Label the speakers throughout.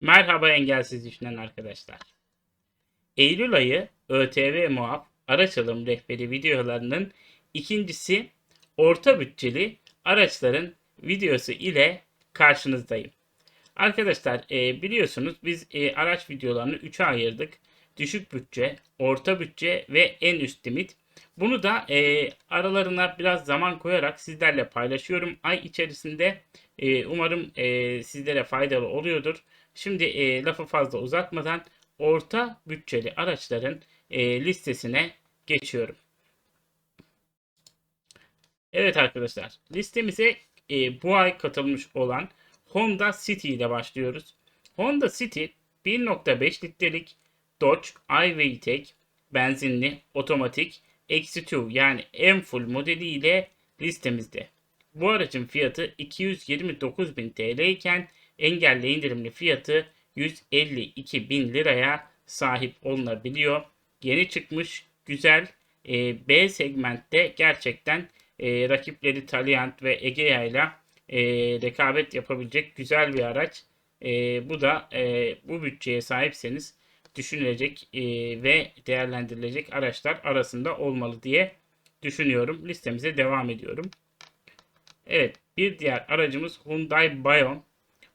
Speaker 1: Merhaba engelsiz düşünen arkadaşlar. Eylül ayı ÖTV muaf araç alım rehberi videolarının ikincisi orta bütçeli araçların videosu ile karşınızdayım. Arkadaşlar e, biliyorsunuz biz e, araç videolarını 3'e ayırdık. Düşük bütçe, orta bütçe ve en üst limit. Bunu da e, aralarına biraz zaman koyarak sizlerle paylaşıyorum. Ay içerisinde e, umarım e, sizlere faydalı oluyordur. Şimdi e, lafı fazla uzatmadan orta bütçeli araçların e, listesine geçiyorum. Evet arkadaşlar listemize e, bu ay katılmış olan Honda City ile başlıyoruz. Honda City 1.5 litrelik Dodge iVTEC benzinli otomatik X2 yani en full modeli ile listemizde. Bu aracın fiyatı 229.000 TL iken engelli indirimli fiyatı 152 bin liraya sahip olunabiliyor. Yeni çıkmış güzel e, B segmentte gerçekten e, rakipleri Taliant ve Egea ile e, rekabet yapabilecek güzel bir araç. E, bu da e, bu bütçeye sahipseniz düşünülecek e, ve değerlendirilecek araçlar arasında olmalı diye düşünüyorum. Listemize devam ediyorum. Evet bir diğer aracımız Hyundai Bayon.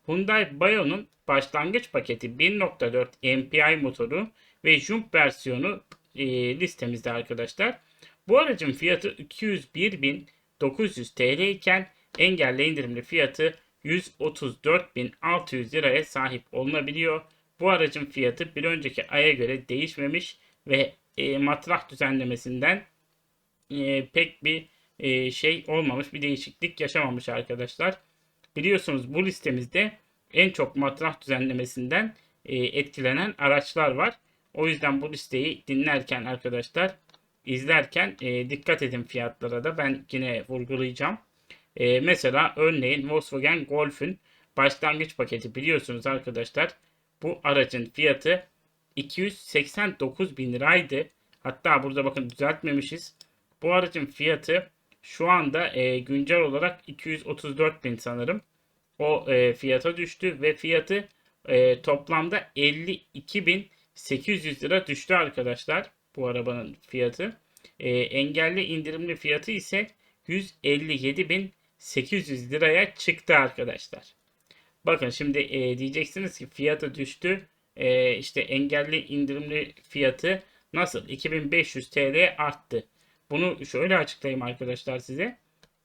Speaker 1: Hyundai Bayon'un başlangıç paketi 1.4 MPI motoru ve jump versiyonu e, listemizde arkadaşlar. Bu aracın fiyatı 201.900 TL iken engelli indirimli fiyatı 134.600 liraya sahip olunabiliyor. Bu aracın fiyatı bir önceki aya göre değişmemiş ve e, matrah düzenlemesinden e, pek bir e, şey olmamış, bir değişiklik yaşamamış arkadaşlar. Biliyorsunuz bu listemizde en çok matrah düzenlemesinden e, etkilenen araçlar var. O yüzden bu listeyi dinlerken arkadaşlar izlerken e, dikkat edin fiyatlara da ben yine vurgulayacağım. E, mesela örneğin Volkswagen Golf'ün başlangıç paketi biliyorsunuz arkadaşlar bu aracın fiyatı 289 bin liraydı. Hatta burada bakın düzeltmemişiz. Bu aracın fiyatı şu anda e, güncel olarak 234 bin sanırım. O e, fiyata düştü ve fiyatı e, toplamda 52.800 lira düştü arkadaşlar. Bu arabanın fiyatı. E, engelli indirimli fiyatı ise 157.800 liraya çıktı arkadaşlar. Bakın şimdi e, diyeceksiniz ki fiyatı düştü. E, işte engelli indirimli fiyatı nasıl? 2500 TL arttı. Bunu şöyle açıklayayım arkadaşlar size.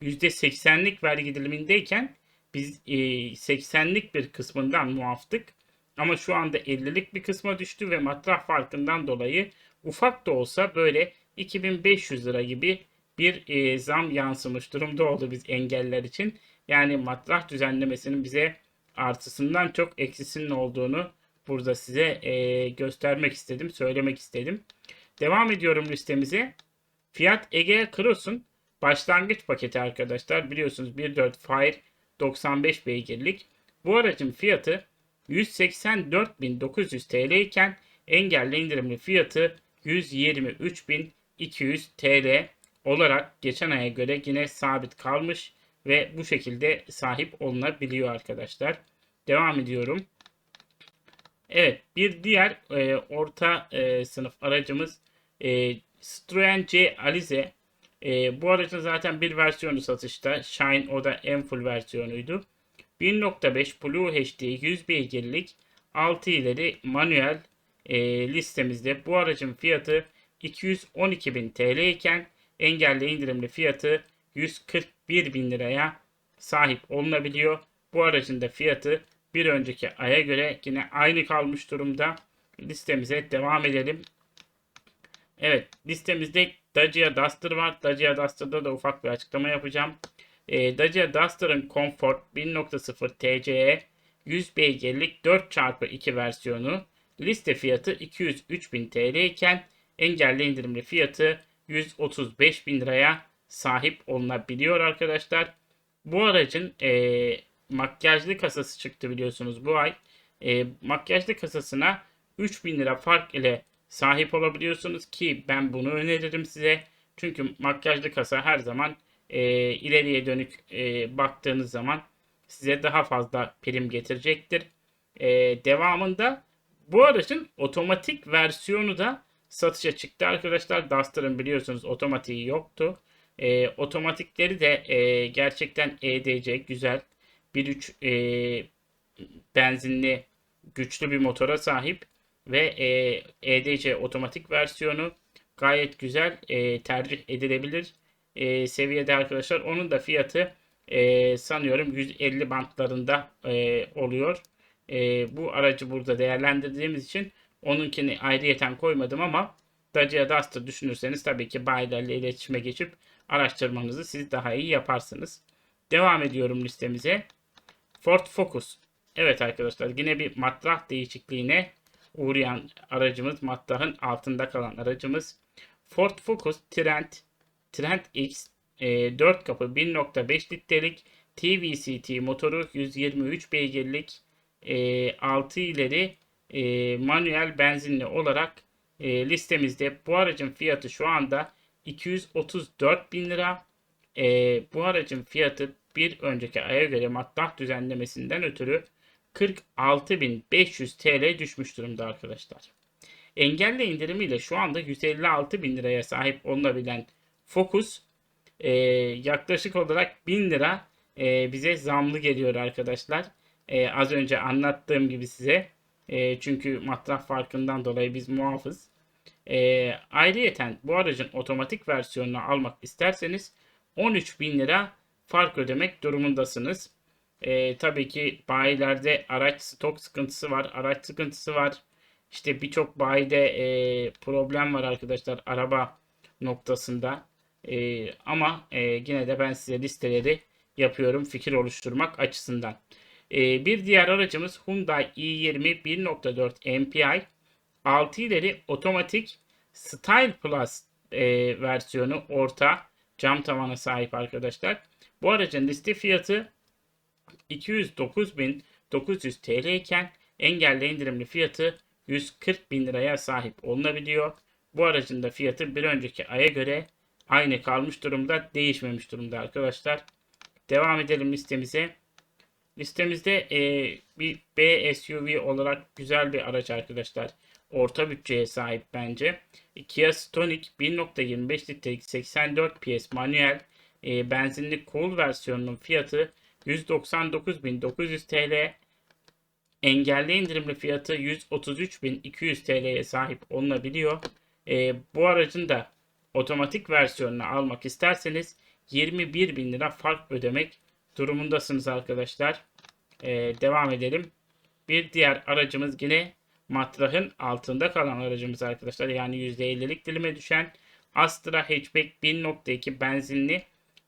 Speaker 1: %80'lik vergi dilimindeyken biz e, 80'lik bir kısmından muaftık. Ama şu anda 50'lik bir kısma düştü ve matrah farkından dolayı ufak da olsa böyle 2500 lira gibi bir e, zam yansımış durumda oldu biz engeller için. Yani matrah düzenlemesinin bize artısından çok eksisinin olduğunu burada size e, göstermek istedim, söylemek istedim. Devam ediyorum listemize. Fiat Egea Cross'un başlangıç paketi arkadaşlar. Biliyorsunuz 1.4 Fire 95 beygirlik. Bu aracın fiyatı 184.900 TL iken engelli indirimli fiyatı 123.200 TL olarak geçen aya göre yine sabit kalmış ve bu şekilde sahip olunabiliyor arkadaşlar. Devam ediyorum. Evet bir diğer e, orta e, sınıf aracımız e, Citroen C Alize. E, bu aracın zaten bir versiyonu satışta. Shine o da en full versiyonuydu. 1.5 Blue HD 100 beygirlik 6 ileri manuel e, listemizde. Bu aracın fiyatı 212.000 TL iken engelli indirimli fiyatı 141.000 liraya sahip olunabiliyor. Bu aracın da fiyatı bir önceki aya göre yine aynı kalmış durumda. Listemize devam edelim. Evet listemizde Dacia Duster var. Dacia Duster'da da ufak bir açıklama yapacağım. E, Dacia Duster'ın Comfort 1.0 TCE 100 beygirlik 4x2 versiyonu liste fiyatı 203.000 TL iken engelli indirimli fiyatı 135.000 liraya sahip olunabiliyor arkadaşlar. Bu aracın e, makyajlı kasası çıktı biliyorsunuz bu ay. E, makyajlı kasasına 3000 lira fark ile sahip olabiliyorsunuz ki ben bunu öneririm size. Çünkü makyajlı kasa her zaman e, ileriye dönük e, baktığınız zaman size daha fazla prim getirecektir. E, devamında bu aracın otomatik versiyonu da satışa çıktı arkadaşlar. Duster'ın biliyorsunuz otomatiği yoktu. E, otomatikleri de e, gerçekten EDC güzel. 1.3 e, benzinli güçlü bir motora sahip ve e, EDC otomatik versiyonu gayet güzel e, tercih edilebilir e, seviyede arkadaşlar. Onun da fiyatı e, sanıyorum 150 bantlarında e, oluyor. E, bu aracı burada değerlendirdiğimiz için onunkini ayrıyeten koymadım ama Dacia Duster düşünürseniz tabii ki bayilerle iletişime geçip araştırmanızı siz daha iyi yaparsınız. Devam ediyorum listemize. Ford Focus. Evet arkadaşlar yine bir matrah değişikliğine uğrayan aracımız. Matrahın altında kalan aracımız. Ford Focus Trent, Trent X e, 4 kapı 1.5 litrelik TVCT motoru 123 beygirlik e, 6 ileri e, manuel benzinli olarak e, listemizde. Bu aracın fiyatı şu anda 234 bin lira. E, bu aracın fiyatı bir önceki aya göre maddah düzenlemesinden ötürü 46.500 TL düşmüş durumda arkadaşlar. Engelle indirimiyle şu anda 156 bin liraya sahip olunabilen Focus e, yaklaşık olarak 1000 lira e, bize zamlı geliyor arkadaşlar. E, az önce anlattığım gibi size. E, çünkü matrah farkından dolayı biz muhafız. E, ayrıyeten bu aracın otomatik versiyonunu almak isterseniz 13 bin lira fark ödemek durumundasınız. E, tabii ki bayilerde araç stok sıkıntısı var, araç sıkıntısı var. İşte birçok bayide e, problem var arkadaşlar araba noktasında. E, ama e, yine de ben size listeleri yapıyorum fikir oluşturmak açısından. E, bir diğer aracımız Hyundai i20 1.4 MPI 6 ileri otomatik Style Plus e, versiyonu orta cam tavana sahip arkadaşlar. Bu aracın liste fiyatı 209.900 TL iken engelli indirimli fiyatı 140 bin liraya sahip olunabiliyor. Bu aracın da fiyatı bir önceki aya göre aynı kalmış durumda, değişmemiş durumda arkadaşlar. Devam edelim listemize. Listemizde e, bir B SUV olarak güzel bir araç arkadaşlar. Orta bütçeye sahip bence. Kia Stonic 1.25 litrelik 84 PS manuel e, benzinli cool versiyonunun fiyatı 199.900 TL. Engelli indirimli fiyatı 133.200 TL'ye sahip olunabiliyor. E, bu aracın da otomatik versiyonunu almak isterseniz 21.000 lira fark ödemek durumundasınız arkadaşlar. E, devam edelim. Bir diğer aracımız yine matrahın altında kalan aracımız arkadaşlar. Yani %50'lik dilime düşen Astra Hatchback 1.2 benzinli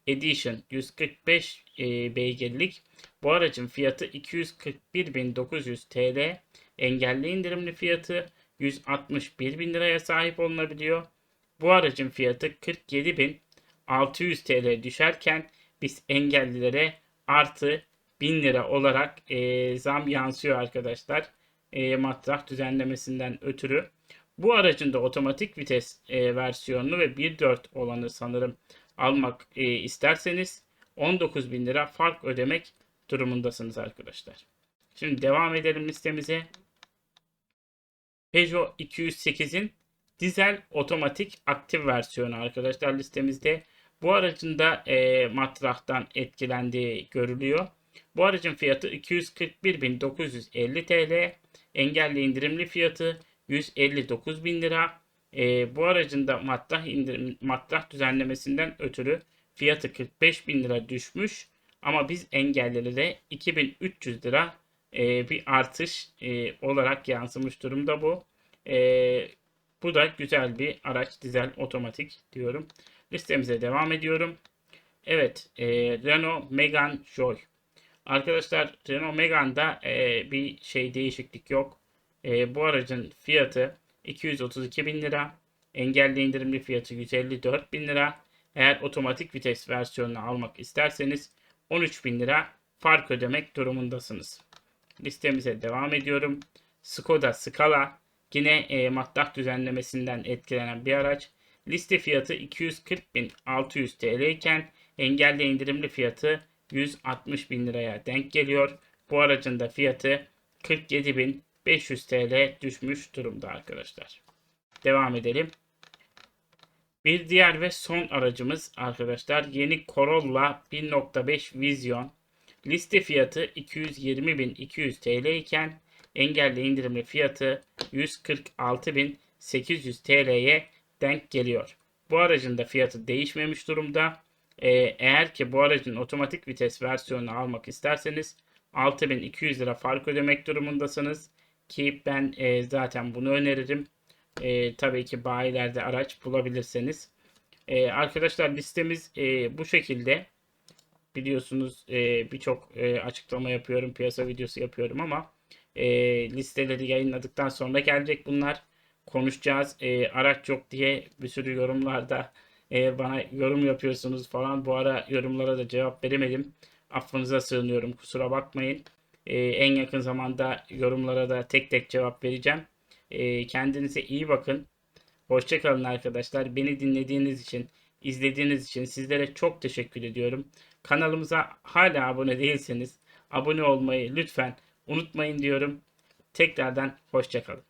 Speaker 1: Edition 145 e, beygirlik. Bu aracın fiyatı 241.900 TL. Engelli indirimli fiyatı 161.000 liraya sahip olunabiliyor. Bu aracın fiyatı 47.600 TL düşerken biz engellilere artı 1000 lira olarak e, zam yansıyor arkadaşlar. E, matrah düzenlemesinden ötürü. Bu aracın da otomatik vites e, versiyonunu ve 1.4 olanı sanırım almak e, isterseniz 19 bin lira fark ödemek durumundasınız arkadaşlar. Şimdi devam edelim listemize. Peugeot 208'in dizel otomatik aktif versiyonu arkadaşlar listemizde. Bu aracın da e, matrahtan etkilendiği görülüyor. Bu aracın fiyatı 241.950 TL. Engelli indirimli fiyatı 159.000 lira. E, bu aracın da matrah, indirim, matrah düzenlemesinden ötürü fiyatı 45 bin lira düşmüş. Ama biz engellilere 2300 lira e, bir artış e, olarak yansımış durumda bu. E, bu da güzel bir araç dizel otomatik diyorum. Listemize devam ediyorum. Evet e, Renault Megane Joy. Arkadaşlar Renault Megane'da e, bir şey değişiklik yok. E, bu aracın fiyatı 232 bin lira. Engelli indirimli fiyatı 154 bin lira. Eğer otomatik vites versiyonunu almak isterseniz 13 bin lira fark ödemek durumundasınız. Listemize devam ediyorum. Skoda Scala yine e, maddah düzenlemesinden etkilenen bir araç. Liste fiyatı 240.600 TL iken engelli indirimli fiyatı 160 bin liraya denk geliyor. Bu aracın da fiyatı 47.500 TL düşmüş durumda arkadaşlar. Devam edelim. Bir diğer ve son aracımız arkadaşlar yeni Corolla 1.5 Vision. Liste fiyatı 220.200 TL iken engelli indirimli fiyatı 146.800 TL'ye denk geliyor. Bu aracın da fiyatı değişmemiş durumda. Ee, eğer ki bu aracın otomatik vites versiyonunu almak isterseniz 6200 lira fark ödemek durumundasınız. Ki ben e, zaten bunu öneririm. E, tabii ki bayilerde araç bulabilirseniz. E, arkadaşlar listemiz e, bu şekilde. Biliyorsunuz e, birçok e, açıklama yapıyorum, piyasa videosu yapıyorum ama e, listeleri yayınladıktan sonra gelecek bunlar. Konuşacağız. E, araç yok diye bir sürü yorumlarda e, bana yorum yapıyorsunuz falan. Bu ara yorumlara da cevap veremedim. Affınıza sığınıyorum. Kusura bakmayın. E, en yakın zamanda yorumlara da tek tek cevap vereceğim. E, kendinize iyi bakın. Hoşçakalın arkadaşlar. Beni dinlediğiniz için, izlediğiniz için sizlere çok teşekkür ediyorum. Kanalımıza hala abone değilseniz abone olmayı lütfen unutmayın diyorum. Tekrardan hoşçakalın.